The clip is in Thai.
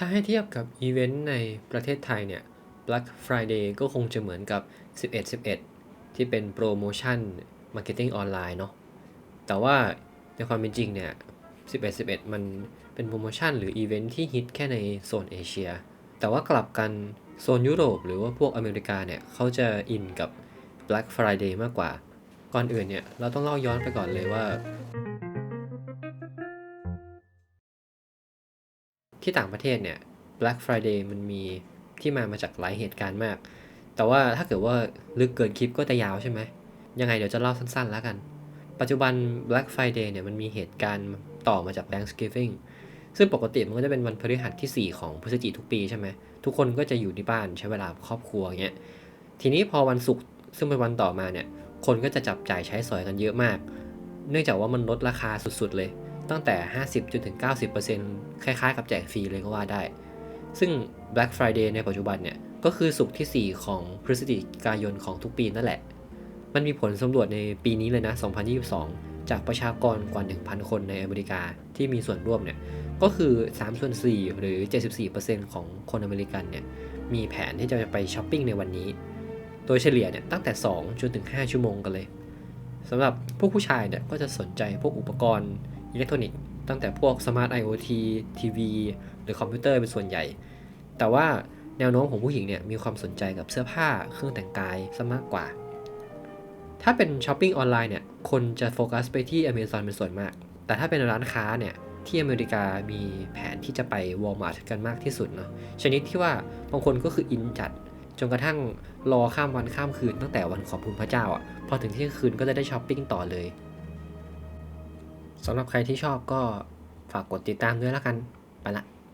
ถ้าให้เทียบกับอีเวนต์ในประเทศไทยเนี่ย Black Friday ก็คงจะเหมือนกับ 11.11 ที่เป็นโปรโมชั่นมาร์เก็ตติ้งออนไลน์เนาะ แต่ว่าในความเป็นจริงเนี่ย 11.11 มันเป็นโปรโมชั่นหรืออีเวนต์ที่ฮิตแค่ในโซนเอเชีย แต่ว่ากลับกันโซนยุโรปหรือว่าพวกอเมริกาเนี่ยเขาจะอินกับ Black Friday มากกว่า ก่อนอื่นเนี่ย เราต้องเล่าย้อนไปก่อนเลยว่า ที่ต่างประเทศเนี่ย Black Friday มันมีที่มามาจากหลายเหตุการณ์มาก แต่ว่าถ้าเกิดว่าลึกเกินคลิปก็จะยาวใช่ไหม ยังไงเดี๋ยวจะเล่าสั้นๆแล้วกัน ปัจจุบัน Black Friday เนี่ยมันมีเหตุการณ์ต่อมาจาก Thanksgiving ซึ่งปกติมันก็จะเป็นวันพฤหัสที่ 4 ของพฤศจิกทุกปีใช่ไหม ทุกคนก็จะอยู่ที่บ้านใช้เวลาครอบครัวเงี้ย ทีนี้พอวันศุกร์ซึ่งเป็นวันต่อมาเนี่ย คนก็จะจับจ่ายใช้สอยกันเยอะมาก เนื่องจากว่ามันลดราคาสุดๆเลย ตั้งแต่ 50จนถึง 90%คล้ายๆ กับแจกฟรีเลยก็ว่าได้ ซึ่ง Black Friday ในปัจจุบันเนี่ย ก็คือศุกที่ 4 ของพฤศจิกายนของทุกปีนั่นแหละ มันมีผลสำรวจในปีนี้เลยนะ 2022 จากประชากรกว่า 1,000 คนในอเมริกาที่มีส่วนร่วมเนี่ย ก็คือ3ส่วน4หรือ 74%ของคนอเมริกันเนี่ย มีแผนที่จะไปช้อปปิ้งในวันนี้ โดยเฉลี่ยเนี่ยตั้งแต่ 2 จนถึง 5 ชั่วโมงกันเลยสำหรับพวกผู้ชายเนี่ยก็จะสนใจพวกอุปกรณ์ อิเล็กทรอนิกส์ตั้งแต่พวกสมาร์ท IoT ทีวีหรือคอมพิวเตอร์เป็นส่วนใหญ่ แต่ว่าแนวโน้มของผู้หญิงเนี่ยมีความสนใจกับเสื้อผ้าเครื่องแต่งกายซะมากกว่า ถ้าเป็นช้อปปิ้งออนไลน์เนี่ยคนจะโฟกัสไปที่ Amazon เป็นส่วนมาก แต่ถ้าเป็นร้านค้าเนี่ยที่อเมริกามีแผนที่จะไป Walmart กันมากที่สุดเนาะชนิดที่ว่าบางคนก็คืออินจัดจนกระทั่งรอข้ามวันข้ามคืนตั้งแต่วันขอบคุณพระเจ้าอะพอถึงเที่ยงคืนก็จะได้ช้อปปิ้งต่อเลย สำหรับใครที่ชอบก็ฝากกดติดตามด้วยแล้วกัน ไปละ